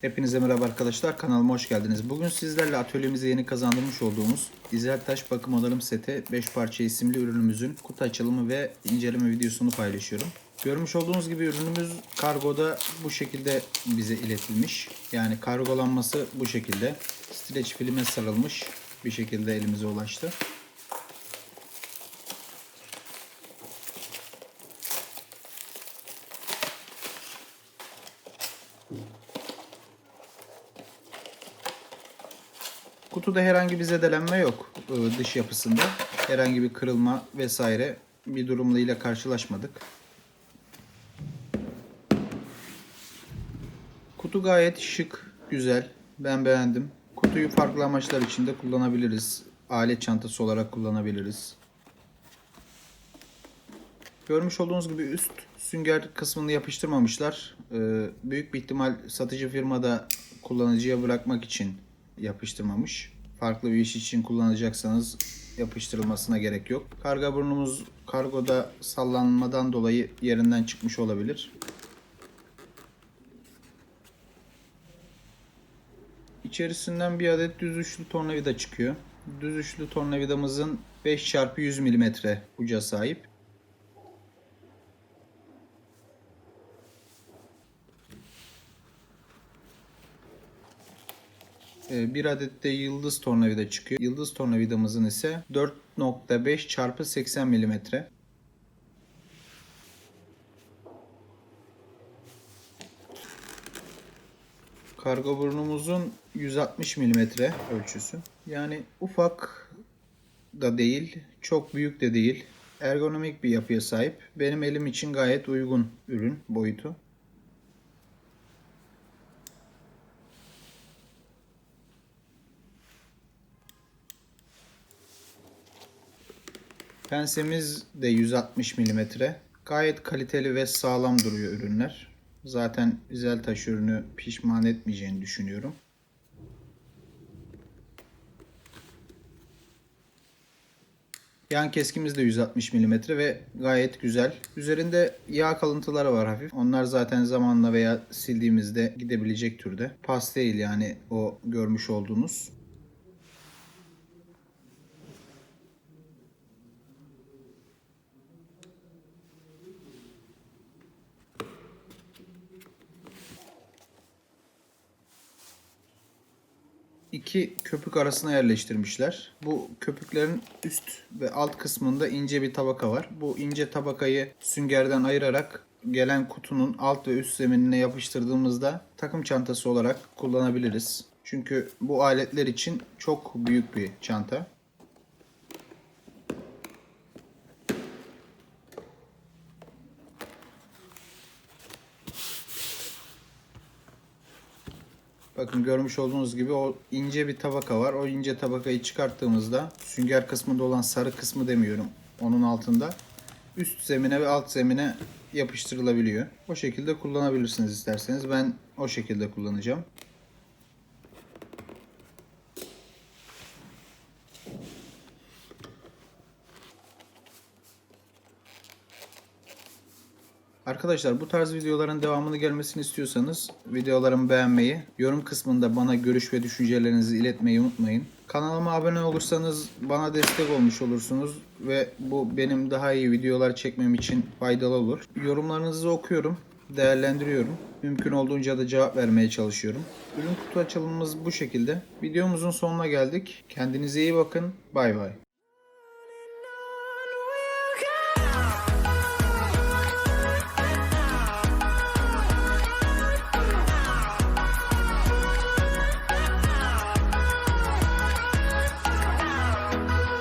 Hepinize merhaba arkadaşlar kanalıma hoş geldiniz. Bugün sizlerle atölyemize yeni kazandırmış olduğumuz İzel Taş Bakım Alarım Seti 5 parça isimli ürünümüzün kutu açılımı ve inceleme videosunu paylaşıyorum. Görmüş olduğunuz gibi ürünümüz kargoda bu şekilde bize iletilmiş. Yani kargolanması bu şekilde. Streç filme sarılmış bir şekilde elimize ulaştı. Kutuda herhangi bir zedelenme yok e, dış yapısında. Herhangi bir kırılma vesaire bir durumla ile karşılaşmadık. Kutu gayet şık, güzel. Ben beğendim. Kutuyu farklı amaçlar için de kullanabiliriz. Alet çantası olarak kullanabiliriz. Görmüş olduğunuz gibi üst sünger kısmını yapıştırmamışlar. Ee, büyük bir ihtimal satıcı firmada kullanıcıya bırakmak için yapıştırmamış. Farklı bir iş için kullanacaksanız yapıştırılmasına gerek yok. Karga burnumuz kargoda sallanmadan dolayı yerinden çıkmış olabilir. İçerisinden bir adet düz uçlu tornavida çıkıyor. Düz uçlu tornavidamızın 5x100 mm uca sahip. Bir adet de yıldız tornavida çıkıyor. Yıldız tornavidamızın ise 4.5 çarpı 80 mm. Kargo burnumuzun 160 mm ölçüsü. Yani ufak da değil, çok büyük de değil. Ergonomik bir yapıya sahip. Benim elim için gayet uygun ürün boyutu. Pensemiz de 160 mm. Gayet kaliteli ve sağlam duruyor ürünler. Zaten güzel taş ürünü pişman etmeyeceğini düşünüyorum. Yan keskimiz de 160 mm ve gayet güzel. Üzerinde yağ kalıntıları var hafif. Onlar zaten zamanla veya sildiğimizde gidebilecek türde. Pas değil yani o görmüş olduğunuz. İki köpük arasına yerleştirmişler. Bu köpüklerin üst ve alt kısmında ince bir tabaka var. Bu ince tabakayı süngerden ayırarak gelen kutunun alt ve üst zeminine yapıştırdığımızda takım çantası olarak kullanabiliriz. Çünkü bu aletler için çok büyük bir çanta. Bakın görmüş olduğunuz gibi o ince bir tabaka var. O ince tabakayı çıkarttığımızda sünger kısmında olan sarı kısmı demiyorum. Onun altında üst zemine ve alt zemine yapıştırılabiliyor. O şekilde kullanabilirsiniz isterseniz. Ben o şekilde kullanacağım. Arkadaşlar bu tarz videoların devamını gelmesini istiyorsanız videolarımı beğenmeyi, yorum kısmında bana görüş ve düşüncelerinizi iletmeyi unutmayın. Kanalıma abone olursanız bana destek olmuş olursunuz ve bu benim daha iyi videolar çekmem için faydalı olur. Yorumlarınızı okuyorum, değerlendiriyorum. Mümkün olduğunca da cevap vermeye çalışıyorum. Ürün kutu açılımımız bu şekilde. Videomuzun sonuna geldik. Kendinize iyi bakın. Bay bay.